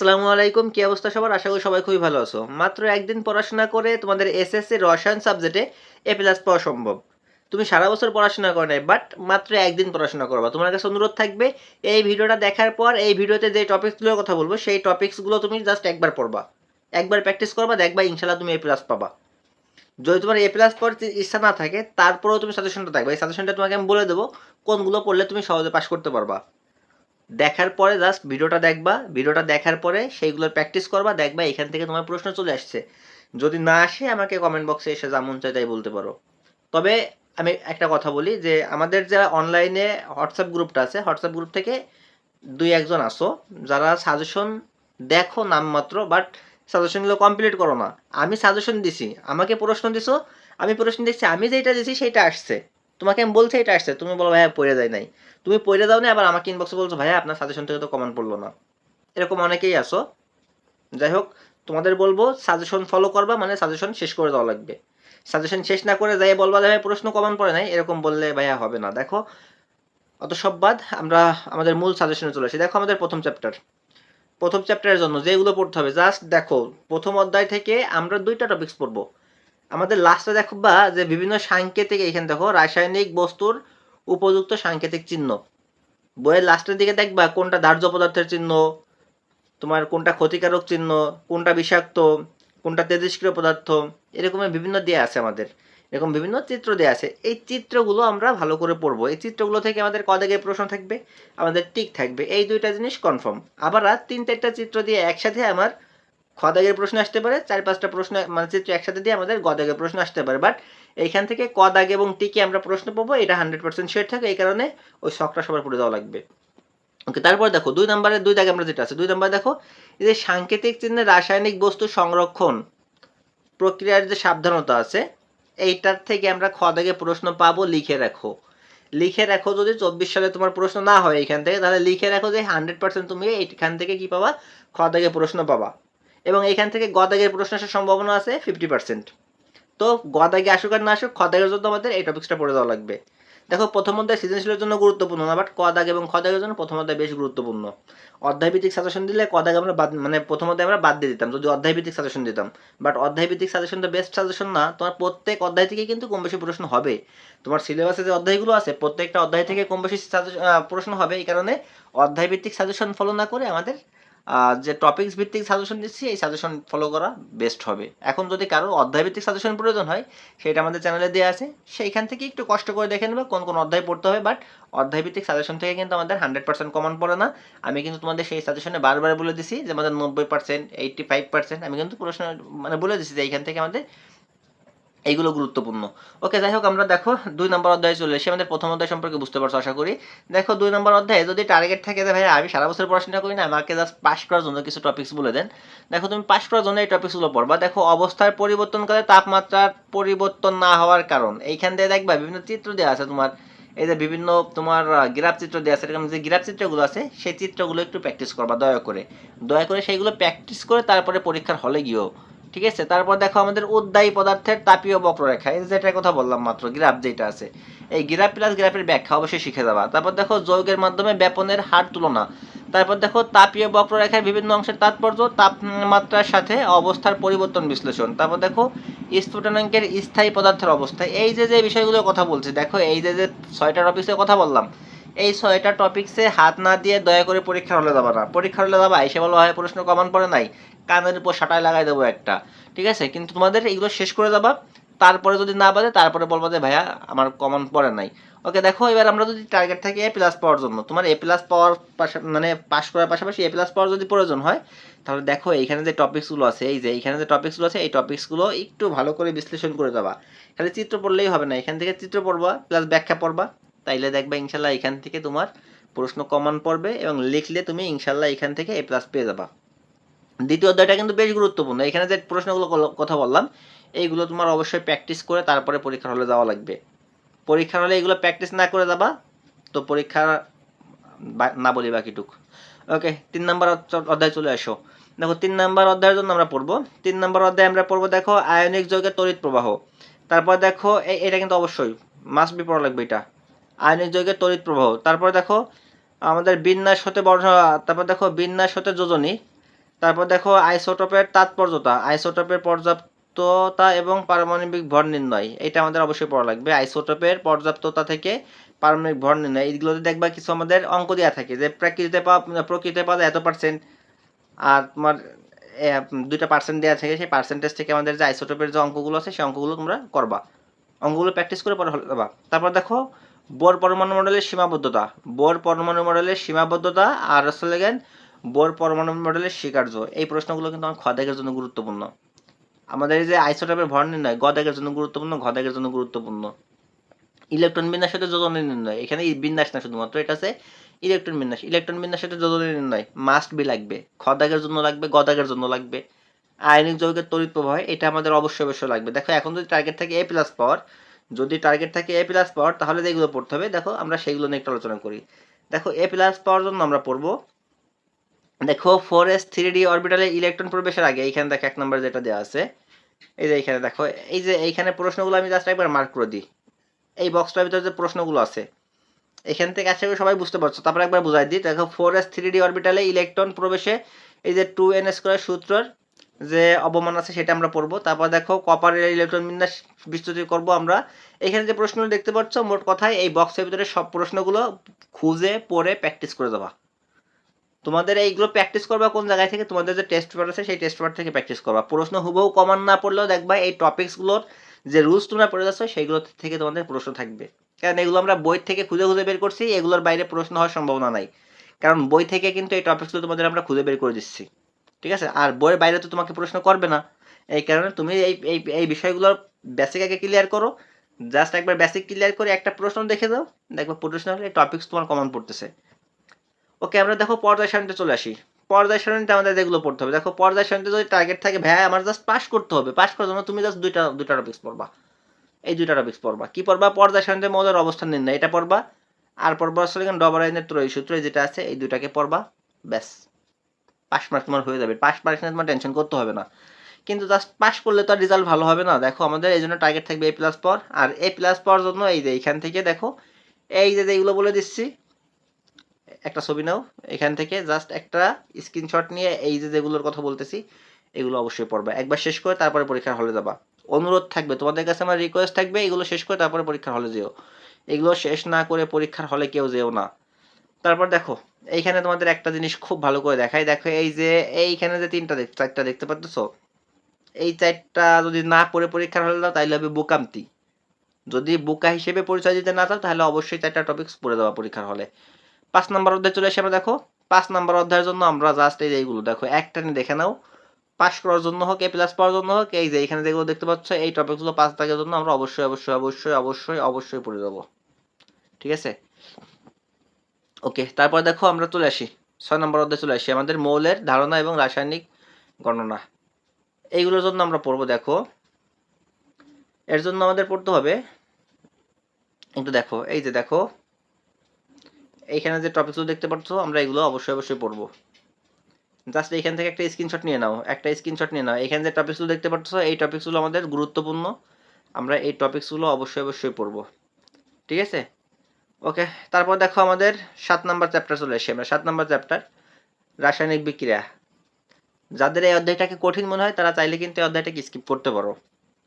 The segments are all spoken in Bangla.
আসসালামু আলাইকুম। কি অবস্থা সবার? আশা করি সবাই খুবই ভালো আছো। মাত্র একদিন পড়াশোনা করে তোমাদের এসএসসি রসায়ন সাবজেক্টে এ প্লাস পাওয়া সম্ভব। তুমি সারা বছর পড়াশোনা করো নাই বাট মাত্র একদিন পড়াশোনা করবা। তোমার কাছে অনুরোধ থাকবে, এই ভিডিওটা দেখার পর, এই ভিডিওতে যে টপিকসগুলোর কথা বলব, সেই টপিকসগুলো তুমি জাস্ট একবার পড়বা। একবার প্র্যাকটিস করবা, দেখবা ইনশাল্লাহ তুমি এ প্লাস পাবা। যদি তোমার এ প্লাস পড়তে ইচ্ছা না থাকে, তারপরেও তুমি সাজেশনটা থাকবে। এই সাজেশনটা তোমাকে আমি বলে দেবো, কোনগুলো পড়লে তুমি সহজে পাস করতে পারবা। দেখার পরে জাস্ট ভিডিওটা দেখবা, ভিডিওটা দেখার পরে সেইগুলোর প্র্যাকটিস করবা, দেখবা এখান থেকে তোমার প্রশ্ন চলে আসছে। যদি না আসে, আমাকে কমেন্ট বক্সে এসে যেমন চাই তাই বলতে পারো। তবে আমি একটা কথা বলি যে, আমাদের যারা অনলাইনে হোয়াটসঅ্যাপ গ্রুপটা আছে হোয়াটসঅ্যাপ গ্রুপ থেকে দুই একজন আসো, যারা সাজেশন দেখো নামমাত্র বাট সাজেশনগুলো কমপ্লিট করো না। আমি সাজেশন দিছি, আমাকে প্রশ্ন দিছো, আমি প্রশ্ন দিচ্ছি আমি যেটা দিছি সেটা আসছে। তোমাকে আমি বলছি এটা আসছে। তুমি বলো ভাইয়া পড়ে যায় নাই। তুমি পড়ে দাও না, আবার আমাকে ইনবক্সে বলছো, ভাইয়া, আপনার সাজেশন থেকে তো কমেন্ট পড়ল না। এরকম অনেকেই আসো যাই হোক, তোমাদের বলব সাজেশন ফলো করবা মানে সাজেশন শেষ করে দেওয়া লাগবে। সাজেশন শেষ না করে যাই বলবা ভাই প্রশ্ন কমন পড়ে নাই। এরকম বললে, ভাইয়া, হবে না। দেখো, অত সব বাদ, আমরা আমাদের মূল সাজেশনে চলে আসি। দেখো আমাদের প্রথম চ্যাপ্টার প্রথম চ্যাপ্টারের জন্য যেগুলো পড়তে হবে জাস্ট দেখো, প্রথম অধ্যায় থেকে আমরা দুইটা টপিকস পড়ব। আমাদের লাস্টে দেখবা যে, বিভিন্ন সাংকেতিক, এখানে দেখো, রাসায়নিক বস্তুর উপযুক্ত সাংকেতিক চিহ্ন। বইয়ের লাস্টের দিকে দেখবা কোনটা দাহ্য পদার্থের চিহ্ন, তোমার কোনটা ক্ষতিকারক চিহ্ন, কোনটা বিষাক্ত, কোনটা তেজস্ক্রিয় পদার্থ এরকমের বিভিন্ন দেয়া আছে আমাদের। এরকম বিভিন্ন চিত্র দেয়া আছে। এই চিত্রগুলো আমরা ভালো করে পড়ব। এই চিত্রগুলো থেকে আমাদের কদাগে প্রশ্ন থাকবে, আমাদের টিক থাকবে। এই দুইটা জিনিস কনফার্ম আবার তিন চারটা চিত্র দিয়ে একসাথে আমার খদাগের প্রশ্ন আসতে পারে, চার পাঁচটা প্রশ্ন মানে চিত্র একসাথে দিয়ে আমাদের গদাগের প্রশ্ন আসতে পারে। বাট এইখান থেকে ক দাগ এবং টিকে আমরা প্রশ্ন পাবো, এটা হান্ড্রেড পার্সেন্ট শেয়ার থাকে, এই কারণে ওই শখটা সবার পড়ে দেওয়া লাগবে। ওকে তারপর দেখো, দুই নম্বরের দুই দাগে আমরা যেটা আছে, দুই নম্বর দেখো, এই যে সাংকেতিক চিহ্নে রাসায়নিক বস্তু সংরক্ষণ প্রক্রিয়ার যে সাবধানতা আছে, এইটার থেকে আমরা খ দাগে প্রশ্ন পাবো, লিখে রাখো। লিখে রাখো যদি চব্বিশ সালে তোমার প্রশ্ন না হয় এখান থেকে, তাহলে লিখে রাখো যে হান্ড্রেড পার্সেন্ট তুমি এইখান থেকে কি পাবা? খ দাগে প্রশ্ন পাবা। এবং এখান থেকে গ দাগের প্রশ্ন আসার সম্ভাবনা আছে ফিফটি পার্সেন্ট তো গদাগে আসুক আর না আসুক খদাগের জন্য আমাদের এই টপিক্সটা পড়ে দেওয়া লাগবে। দেখো, প্রথম অধ্যায় সৃজনশীলের জন্য গুরুত্বপূর্ণ না বাট কদাগ এবং খদাগের জন্য প্রথম অধ্যায় বেশ গুরুত্বপূর্ণ। অধ্যায়ভিত্তিক সাজেশন দিলে কদাগ আমরা বাদ মানে প্রথম অধ্যায় আমরা বাদ দিয়ে দিতাম, যদি অধ্যায়ভিত্তিক সাজেশন দিতাম। বাট অধ্যায়ভিত্তিক সাজেশন তো বেস্ট সাজেশন না, তোমার প্রত্যেক অধ্যায় থেকে কিন্তু কম বেশি প্রশ্ন হবে। তোমার সিলেবাসে যে অধ্যায়গুলো আছে, প্রত্যেকটা অধ্যায় থেকে কম বেশি প্রশ্ন হবে, এই কারণে অধ্যায়ভিত্তিক সাজেশন ফলো না করে আমাদের যে টপিকস ভিত্তিক সাজেশন দিচ্ছি, এই সাজেশন ফলো করা বেস্ট হবে। এখন যদি কারও অধ্যায় ভিত্তিক সাজেশন প্রয়োজন হয়, সেটা আমাদের চ্যানেলে দেওয়া আছে। সেইখান থেকে একটু কষ্ট করে দেখে নেবে কোন কোন অধ্যায় পড়তে হবে বাট অধ্যায় ভিত্তিক সাজেশন থেকে কিন্তু আমাদের হান্ড্রেড পার্সেন্ট কমন পড়ে না। আমি কিন্তু তোমাদের সেই সাজেশনে বারবার বলে দিছি যে আমাদের নব্বই পার্সেন্ট এইটটি ফাইভ পার্সেন্ট আমি কিন্তু প্রশ্ন মানে বলে দিছি যে এইখান থেকে আমাদের এইগুলো গুরুত্বপূর্ণ। ওকে, যাই হোক, আমরা দেখো, দুই নম্বর অধ্যায়ে চলে এসে আমাদের প্রথম অধ্যায় সম্পর্কে বুঝতে পারছ, আশা করি। দেখো, দুই নম্বর অধ্যায়ে যদি টার্গেট থাকে যে ভাই আমি সারা বছর পড়াশোনা করি না, আমাকে জাস্ট পাস করার জন্য কিছু টপিক্স বলে দেন। দেখো, তুমি পাস করার জন্য এই টপিক্সগুলো পড়বা। দেখো, অবস্থার পরিবর্তনকালে তাপমাত্রার পরিবর্তন না হওয়ার কারণ। এইখান দিয়ে দেখবা বিভিন্ন চিত্র দেওয়া আছে তোমার। এই যে বিভিন্ন তোমার গ্রাফ চিত্র দেওয়া আছে। এরকম যে গ্রাফ চিত্রগুলো আছে, সেই চিত্রগুলো একটু প্র্যাকটিস করবা, দয়া করে। দয়া করে সেইগুলো প্র্যাকটিস করে তারপরে পরীক্ষার হলে গিয়েও। ঠিক আছে? তারপর দেখো আমাদের উদ্দায়ী পদার্থের তাপীয় বক্ররেখা, এই যেটার কথা বললাম মাত্র, গ্রাফ যেটা আছে। এই গ্রাফ প্লাস গ্রাফের ব্যাখ্যা অবশ্যই শিখে যাবা। তারপর দেখো যৌগের মাধ্যমে ব্যাপনের হার তুলনা। তারপর দেখো তাপীয় বক্ররেখার বিভিন্ন অংশের তাৎপর্য, তাপমাত্রার সাথে অবস্থার পরিবর্তন বিশ্লেষণ। তারপর দেখো স্ফুটনাঙ্কের স্থায়ী পদার্থের অবস্থা। এই যে যে বিষয়গুলোর কথা বলছি, দেখো এই যে যে ছয়টা টপিক্সের কথা বললাম, এই ছয়টা টপিক্সে হাত না দিয়ে দয়া করে পরীক্ষার হলে যাবা না। পরীক্ষার হলে যাবা, এসে বলো হয় প্রশ্ন কমান পড়ে নাই। কানের উপর সাটায় লাগাই দেবো একটা, ঠিক আছে? কিন্তু তোমাদের এগুলো শেষ করে যাবা তারপরে যদি না বাজে তারপরে বলব যে, ভাইয়া, আমার কমন পড়ে নাই। ওকে দেখো, এবার আমরা যদি টার্গেট থাকি এ প্লাস পাওয়ার জন্য, তোমার এ প্লাস পাওয়ার মানে পাস করার পাশাপাশি এ প্লাস পাওয়ার যদি প্রয়োজন হয়, তাহলে দেখো, এইখানে যে টপিক্সগুলো আছে, এই যে এইখানে যে টপিক্সগুলো আছে, এই টপিক্সগুলো একটু ভালো করে বিশ্লেষণ করে যাবা খালি চিত্র পড়লেই হবে না, এখান থেকে চিত্র পড়বা প্লাস ব্যাখ্যা পড়বা, তাইলে দেখবা ইনশাল্লাহ এখান থেকে তোমার প্রশ্ন কমন পড়বে এবং লিখলে তুমি ইনশাল্লাহ এখান থেকে এ প্লাস পেয়ে যাবা। দ্বিতীয় অধ্যায়টা কিন্তু বেশ গুরুত্বপূর্ণ। এখানে যে প্রশ্নগুলো কথা বললাম, এইগুলো তোমার অবশ্যই প্র্যাকটিস করে তারপরে পরীক্ষার হলে যাওয়া লাগবে। পরীক্ষার হলে এগুলো প্র্যাকটিস না করে যাবা, তো পরীক্ষা না বলি বাকিটুক। ওকে, তিন নম্বর অধ্য- অধ্যায় চলে আসো। দেখো, তিন নম্বর অধ্যায়ের জন্য আমরা পড়ব। তিন নম্বর অধ্যায় আমরা পড়ব, দেখো, আয়নিক যৌগের তড়িৎ প্রবাহ। তারপর দেখো এটা কিন্তু অবশ্যই মাস্ট বি পড়া লাগবে এটা। আয়নিক যৌগের তড়িৎ প্রবাহ। তারপর দেখো, আমাদের বিন্যাস হতে বর্ণ, তারপর দেখো, বিন্যাস হতে যোজনী। তারপর দেখো আইসোটোপের তাৎপর্যতা। আইসোটোপের পর্যাপ্ততা এবং পারমাণবিক ভর নির্ণয়। এটা আমাদের অবশ্যই পড়া লাগবে। আইসোটোপের পর্যাপ্ততা থেকে পারমাণবিক ভর নির্ণয়। এইগুলোতে দেখবা কিছু আমাদের অঙ্ক দেওয়া থাকে যে প্রকৃতিতে পাওয়া প্রকৃতিতে পাওয়া এত পার্সেন্ট আর তোমার দুইটা পার্সেন্ট দেওয়া থাকে। সেই পার্সেন্টেজ থেকে আমাদের যে আইসোটোপের যে অঙ্কগুলো আছে, সেই অঙ্কগুলো তোমরা করবা। অঙ্কগুলো প্র্যাকটিস করে পরে হলে তারপর দেখো বোর পরমাণু মডেলের সীমাবদ্ধতা। বোর পরমাণু মডেলের সীমাবদ্ধতা আর আসলে বোর পরমাণু মডেলের স্বীকার্য। এই প্রশ্নগুলো কিন্তু আমার খদাগের জন্য গুরুত্বপূর্ণ। আমাদের এই যে আইসোটোপের ভর নির্ণয় গদাগের জন্য গুরুত্বপূর্ণ ঘদাগের জন্য গুরুত্বপূর্ণ। ইলেকট্রন বিন্যাস সাথে যোজনী নির্ণয়, এখানে বিন্যাস না শুধুমাত্র, এটা আছে ইলেকট্রন বিন্যাস। ইলেকট্রন বিন্যাস সাথে যোজনী নির্ণয় মাস্ট বি লাগবে খদাগের জন্য লাগবে গদাগের জন্য লাগবে। আয়নিক যৌগের তড়িৎ প্রবাহ, এটা আমাদের অবশ্যই অবশ্যই লাগবে। দেখো, এখন যদি টার্গেট থাকে এ প্লাস পাওয়ার যদি টার্গেট থাকে এ প্লাস পাওয়ার তাহলে যেগুলো পড়তে হবে, দেখো আমরা সেইগুলো নিয়ে একটু আলোচনা করি। দেখো এ প্লাস পাওয়ার জন্য আমরা পড়ব দেখো ফোর এস থ্রি ডি অরবিটালে ইলেকট্রন প্রবেশের আগে এইখানে দেখো এক নম্বর যেটা দেওয়া আছে। এই যে এইখানে দেখো, এই যে এইখানে প্রশ্নগুলো আমি জাস্ট একবার মার্ক করে দিই। এই বক্সটার ভিতরে যে প্রশ্নগুলো আছে, এখান থেকে আশা করি সবাই বুঝতে পারছ। তারপরে একবার বুঝাই দিই। দেখো ফোর এস থ্রি ডি অরবিটালে ইলেকট্রন প্রবেশে এই যে টু এন স্কোয়ার সূত্রর যে অবমান আছে সেটা আমরা পড়ব। তারপর দেখো কপারের ইলেকট্রন বিন্যাস বিস্তৃতি করব আমরা। এখানে যে প্রশ্নগুলো দেখতে পাচ্ছ, মোট কথায় এই বক্সের ভিতরে সব প্রশ্নগুলো খুঁজে, পড়ে প্র্যাকটিস করে দেবা। তোমাদের এইগুলো প্র্যাকটিস করবা কোন জায়গায় থেকে? তোমাদের যে টেস্ট পেপার আছে, সেই টেস্ট পেপার থেকে প্র্যাকটিস করবা। প্রশ্ন হুবহু কমান না পড়লেও দেখবা এই টপিকসগুলোর যে রুলস তোমরা পড়ে যাচ্ছ, সেইগুলো থেকে তোমাদের প্রশ্ন থাকবে। কারণ এগুলো আমরা বই থেকে খুঁজে খুঁজে বের করছি, এগুলোর বাইরে প্রশ্ন হওয়ার সম্ভাবনা নাই। কারণ বই থেকে কিন্তু এই টপিকসগুলো তোমাদের আমরা খুঁজে বের করে দিচ্ছি। ঠিক আছে? আর বইয়ের বাইরে তো তোমাকে প্রশ্ন করবে না। এই কারণে তুমি এই এই এই বিষয়গুলোর বেসিক আগে ক্লিয়ার করো। জাস্ট একবার বেসিক ক্লিয়ার করে একটা প্রশ্ন দেখে দাও দেখবে প্রশ্ন হলে টপিকস তোমার কমন পড়তেছে। ওকে, আমরা দেখো পর্যায় সারণীতে চলে আসি। পর্যায় সারণীতে আমাদের যেগুলো পড়তে হবে, দেখো পর্যায় সারণীতে যদি টার্গেট থাকে, ভাই, আমার জাস্ট পাস করতে হবে পাস করার জন্য তুমি জাস্ট দুইটা দুইটা টপিক্স পড়বা। এই দুইটা টপিক্স পড়বা। কি পড়বা? পর্যায় সারণীতে মৌলের অবস্থান নির্ণয়, এটা পড়বা। আর পড়বা আসলে ডবল আইনের ত্রয়ী সূত্র যেটা আছে, এই দুটাকে পড়বা। ব্যাস। পাস মার্ক তোমার হয়ে যাবে। পাস মার্ক নিয়ে তোমার টেনশন করতে হবে না। কিন্তু জাস্ট পাস করলে তো আর রেজাল্ট ভালো হবে না। দেখো, আমাদের এই জন্য টার্গেট থাকবে এ প্লাস পর। আর এ প্লাস পাওয়ার জন্য এই যে এইখান থেকে দেখো, এই যে এইগুলো বলে দিচ্ছি একটা ছবি নাও, এখান থেকে জাস্ট একটা স্ক্রিনশট নিয়ে এই যে যেগুলোর কথা বলতেছি, এগুলো অবশ্যই পড়বা। একবার শেষ করে তারপরে পরীক্ষার হলে যাবা। অনুরোধ থাকবে, তোমাদের কাছে আমার রিকোয়েস্ট থাকবে, এগুলো শেষ করে তারপরে পরীক্ষার হলে যেও। এগুলো শেষ না করে পরীক্ষার হলে কেউ যেও না। তারপর দেখো, এইখানে তোমাদের একটা জিনিস খুব ভালো করে দেখাই। দেখো, এই যে, এইখানে যে তিনটা চারটা দেখতে পাচ্ছ এই চারটা যদি না পড়ে পরীক্ষার হলে দাও তাহলে হবে বোকামতি। যদি বোকা হিসেবে পরিচয় দিতে না চাও, তাহলে অবশ্যই চারটা টপিকস পড়ে দেওয়া পরীক্ষার হলে। পাঁচ নাম্বার অধ্যায় চলে আসে আমরা, দেখো। পাঁচ নাম্বার অধ্যায়ের জন্য আমরা জাস্ট এই এইগুলো, দেখো, একটা নিয়ে দেখে নাও। পাস করার জন্য হোক এ প্লাস পাওয়ার জন্য হোক, এই যে এখানে যেগুলো দেখতে পাচ্ছ, এই টপিকগুলো পাস থাকার জন্য আমরা অবশ্যই অবশ্যই অবশ্যই অবশ্যই অবশ্যই পড়ে যাব। ঠিক আছে? ওকে তারপর দেখো আমরা চলে আসি। ছয় নম্বর অধ্যায় চলে আসি। আমাদের মৌলের ধারণা এবং রাসায়নিক গণনা। এইগুলোর জন্য আমরা পড়ব, দেখো। এর জন্য আমাদের পড়তে হবে। একটু দেখো, এই যে দেখো। এইখানে যে টপিকগুলো দেখতে পাচ্ছ আমরা এগুলো অবশ্যই অবশ্যই পড়ব। জাস্ট এইখান থেকে একটা স্ক্রিনশট নিয়ে নাও, একটা স্ক্রিনশট নিয়ে নাও। এখানে যে টপিকসগুলো দেখতে পাচ্ছ এই টপিকসগুলো আমাদের গুরুত্বপূর্ণ। আমরা এই টপিকসগুলো অবশ্যই অবশ্যই পড়ব। ঠিক আছে? ওকে তারপর দেখো আমাদের সাত নাম্বার চ্যাপ্টার চলে এসে আমরা সাত নাম্বার চ্যাপ্টার রাসায়নিক বিক্রিয়া। যাদের এই অধ্যায়টাকে কঠিন মনে হয়, তারা চাইলে কিন্তু এই অধ্যায়টাকে স্কিপ করতে পারো।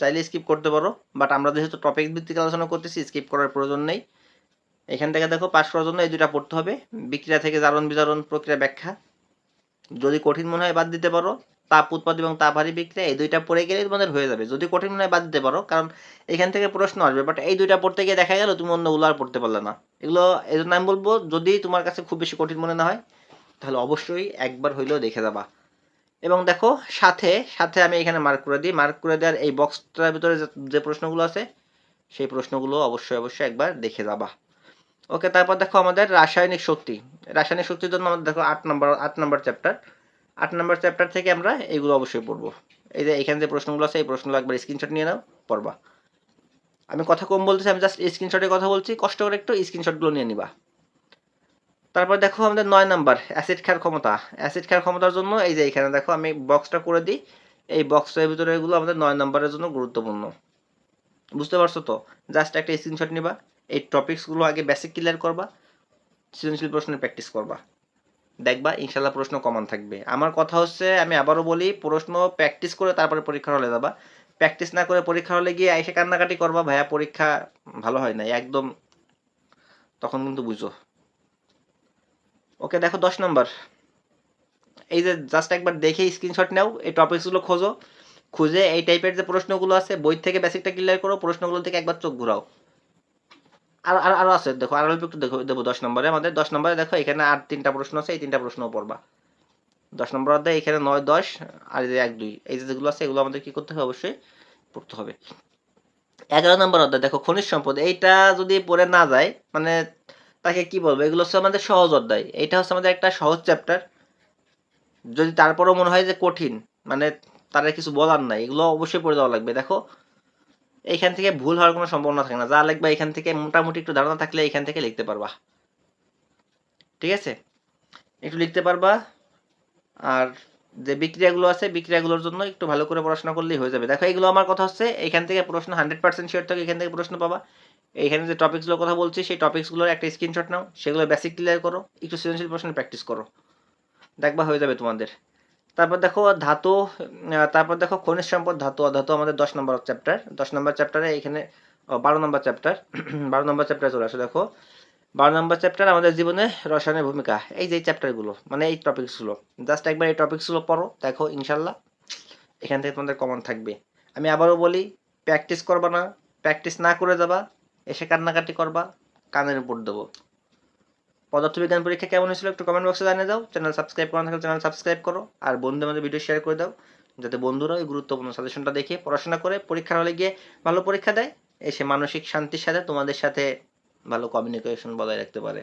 চাইলে স্কিপ করতে পারো বাট আমরা যেহেতু টপিক ভিত্তিক আলোচনা করতেছি স্কিপ করার প্রয়োজন নেই। এখান থেকে দেখো পাশ করার জন্য এই দুটা পড়তে হবে। বিক্রিয়া থেকে জারণ বিজারণ প্রক্রিয়া ব্যাখ্যা। যদি কঠিন মনে হয় বাদ দিতে পারো, তাপ উৎপাদ এবং তাপহারী বিক্রিয়া এই দুইটা পড়ে গেলে তোমাদের হয়ে যাবে। যদি কঠিন মনে হয় বাদ দিতে পারো, কারণ এখান থেকে প্রশ্ন আসবে বাট এই দুইটা পড়তে গিয়ে দেখা গেল তুমি অন্যগুলো আর পড়তে পারলে না। এগুলো, এই জন্য আমি বলব, যদি তোমার কাছে খুব বেশি কঠিন মনে না হয়, তাহলে অবশ্যই একবার হইলেও দেখে যাবা। এবং দেখো, সাথে সাথে আমি এখানে মার্ক করে দিই। মার্ক করে দেওয়ার এই বক্সটার ভিতরে যে- যে প্রশ্নগুলো আছে, সেই প্রশ্নগুলো অবশ্যই অবশ্যই একবার দেখে যাবা। ওকে, তারপর দেখো আমাদের রাসায়নিক শক্তি। রাসায়নিক শক্তির জন্য আমাদের দেখো আট নম্বর আট নম্বর চ্যাপ্টার আট নম্বর চ্যাপ্টার থেকে আমরা এগুলো অবশ্যই পড়ব। এই যে এখানে যে প্রশ্নগুলো আছে, এই প্রশ্নগুলো একবার স্ক্রিনশট নিয়ে নাও, পড়বা। আমি কথা কম বলতেছি, আমি জাস্ট স্ক্রিনশটের কথা বলছি, কষ্ট করে একটু স্ক্রিনশটগুলো নিয়ে নিবা। তারপর দেখো আমাদের নয় নাম্বার অ্যাসিড খার ক্ষমতা। অ্যাসিড খার ক্ষমতার জন্য এই যে এখানে দেখো আমি বক্সটা করে দিই, এই বক্সের ভিতরে এগুলো আমাদের নয় নাম্বারের জন্য গুরুত্বপূর্ণ। বুঝতে পারছ তো? জাস্ট একটা স্ক্রিনশট নিবা। এই টপিকসগুলো আগে বেসিক ক্লিয়ার করবা, সৃজনশীল প্রশ্নের প্র্যাকটিস করবা। দেখবা ইনশাল্লাহ প্রশ্ন কমন থাকবে। আমার কথা হচ্ছে, আমি আবারও বলি, প্রশ্ন প্র্যাকটিস করে তারপরে পরীক্ষার হলে যাবা। প্র্যাকটিস না করে পরীক্ষা হলে গিয়ে এসে কান্নাকাটি করবা, ভাইয়া পরীক্ষা ভালো হয় না একদম তখন কিন্তু বুঝো। ওকে, দেখো দশ নম্বর। এই যে জাস্ট একবার দেখে স্ক্রিনশট নাও, এই টপিকসগুলো খোঁজো। খুঁজে এই টাইপের যে প্রশ্নগুলো আছে, বই থেকে বেসিকটা ক্লিয়ার করো, প্রশ্নগুলো থেকে একবার চোখ ঘুরাও। আর আর আরও আছে, দেখো, আর একটু দেখো, দেবো দশ নম্বরে। আমাদের দশ নম্বরে দেখো, এখানে আর তিনটা প্রশ্ন আছে, এই তিনটা প্রশ্নও পড়বা। দশ নম্বর অধ্যায় এখানে নয়, দশ, আর এক, দুই। এই যে যেগুলো আছে, এগুলো আমাদের কি করতে হবে? অবশ্যই পড়তে হবে। এগারো নম্বর অধ্যায়, দেখো, খনিজ সম্পদ। এইটা যদি পড়ে না যায় মানে তাকে কি বলব? এগুলো হচ্ছে আমাদের সহজ অধ্যায়। এইটা হচ্ছে আমাদের একটা সহজ চ্যাপ্টার যদি তারপরেও মনে হয় যে কঠিন মানে তার কিছু বলার নাই, এগুলো অবশ্যই পড়ে দেওয়া লাগবে। দেখো এইখান থেকে ভুল হওয়ার কোনো সম্ভাবনা থাকে না। যা লিখবা এখান থেকে মোটামুটি একটু ধারণা থাকলে এখান থেকে লিখতে পারবা। ঠিক আছে? একটু লিখতে পারবা। আর যে বিক্রিয়াগুলো আছে, বিক্রিয়াগুলোর জন্য একটু ভালো করে পড়াশোনা করলেই হয়ে যাবে। দেখো, এগুলো আমার কথা হচ্ছে, এখান থেকে প্রশ্ন হান্ড্রেড পার্সেন্ট শিওর থাকে এখান থেকে প্রশ্ন পাবা। এইখানে যে টপিকসগুলোর কথা বলছি, সেই টপিকসগুলোর একটা স্ক্রিনশট নাও। সেগুলো বেসিক ক্লিয়ার করো। একটু সৃজনশীল প্রশ্ন প্র্যাকটিস করো। দেখবা হয়ে যাবে তোমাদের। তারপর দেখো ধাতু তারপর দেখো খনিজ সম্পদ, ধাতু অধাতু আমাদের দশ নম্বর চ্যাপ্টার দশ নম্বর চ্যাপ্টারে এখানে বারো নম্বর চ্যাপ্টার বারো নম্বর চ্যাপ্টারে চলে আসো দেখো। বারো নম্বর চ্যাপ্টার আমাদের জীবনে রসায়নের ভূমিকা, এই যে চ্যাপ্টারগুলো মানে এই টপিকসগুলো জাস্ট একবার এই টপিকসগুলো পড়ো, দেখো ইনশাল্লাহ, এখান থেকে তোমাদের কমন থাকবে। আমি আবারও বলি প্র্যাকটিস করবা না প্র্যাকটিস না করে যাবা, এসে কান্নাকাটি করবা, কানের উপর দেবো। পদার্থবিজ্ঞান পরীক্ষা কেমন হয়েছিল একটু কমেন্ট বক্সে জানিয়ে দাও। চ্যানেল সাবস্ক্রাইব করা থাকলে চ্যানেল সাবস্ক্রাইব করো। আর বন্ধুদের মধ্যে ভিডিও শেয়ার করে দাও, যাতে বন্ধুরা ওই গুরুত্বপূর্ণ সাজেশনটা দেখে পড়াশোনা করে পরীক্ষার হলে গিয়ে ভালো পরীক্ষা দেয়। এসে মানসিক শান্তির সাথে তোমাদের সাথে ভালো কমিউনিকেশন বজায় রাখতে পারে।